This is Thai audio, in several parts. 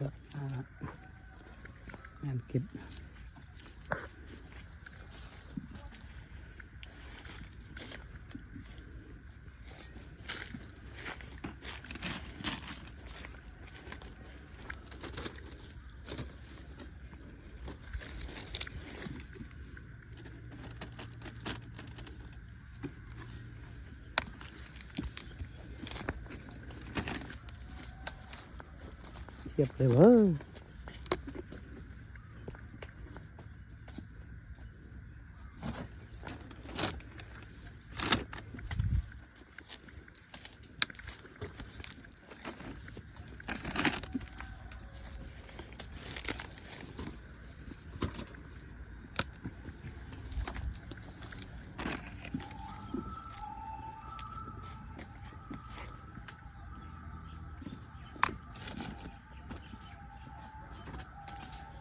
ก็งานเก็บ เทีย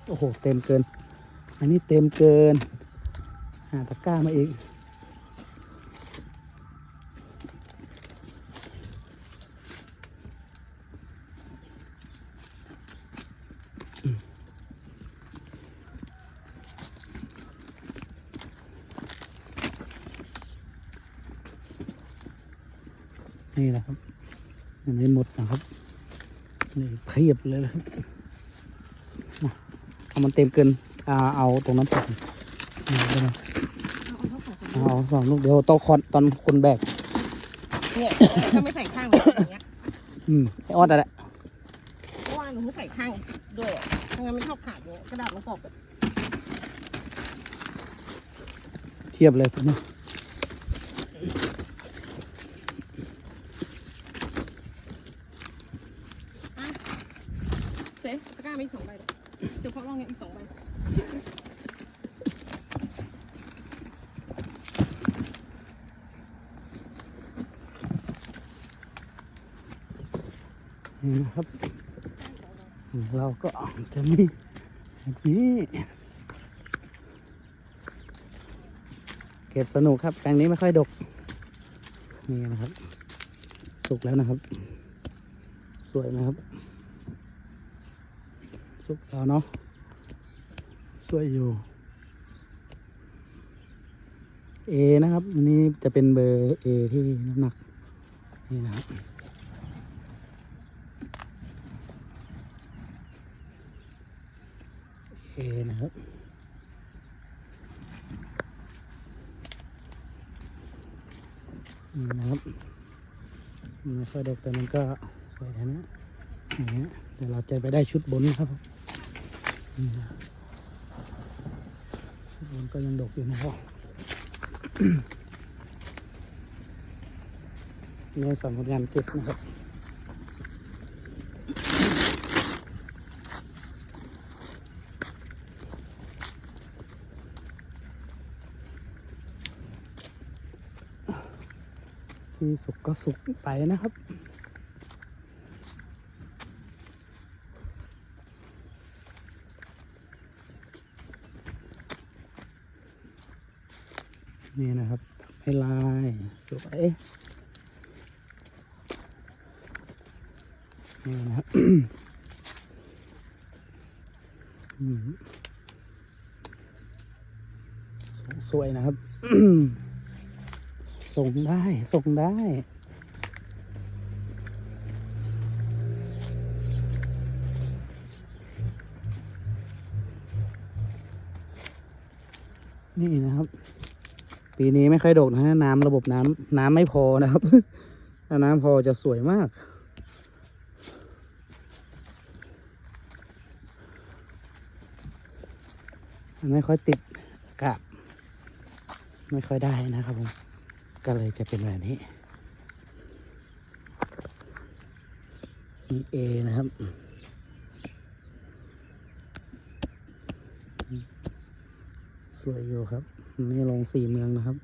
โอ้โห เต็มเกิน อันนี้เต็มเกิน หาตะกร้ามาอีก นี่นะครับยังไม่หมดนะครับนี่เพียบเลยนะครับ เอามันเต็มเกินอ่าเอาตรงนั้นก่อนนี่ได้ไหมเอาเอาสองลูกเดี๋ยวโตคอนตอนคนแบกเนี่ยถ้าไม่ใส่ข้างแบบอย่างเงี้ยอืมไอออดอะไรเพราะว่าหนูใส่ข้างอีกด้วยอะไม่งั้นไม่ชอบขาดเนี่ยกระดาษมันกรอบแบบเทียบเลยตัวนี้เซ่ตะกร้ามีอีกสองใบเลย เฉพาะร่องเนี้ยอีกสองใบนี่นะครับ เราก็จะมีแบบนี้เก็บสนุกครับแปลงนี้ไม่ค่อยดก นี่นะครับ สุกแล้วนะครับ สวยนะครับ สุกแล้วเนาะสวยอยู่เอนะครับอันนี้จะเป็นเบอร์เอที่น้ำหนัก นี่นะครับเอนะครับนี่นะครับไม่ค่อยดกแต่มันก็สวยแล้วนะอย่างเงี้ยเดี๋ยวเราจะไปได้ชุดบนนะครับ มนี่นก็ยังดกอยู่นะครับเนื้อสำผลงานเจ็บนะครับที่สุกก็สุกไปนะครับ นี่นะครับให้ลายสวยนี่นะครับสวยนะครับ ส่งได้ ส่งได้นี่นะครับ ปีนี้ไม่ค่อยโดกนะฮะน้ำระบบน้ำน้ำไม่พอนะครับ ถ้าน้ำพอจะสวยมาก ไม่ค่อยติดกับไม่ค่อยได้นะครับผม ก็เลยจะเป็นแบบนี้มีเอนะครับ วยอยู่ครับ นี่ลงสี่เมืองนะครับ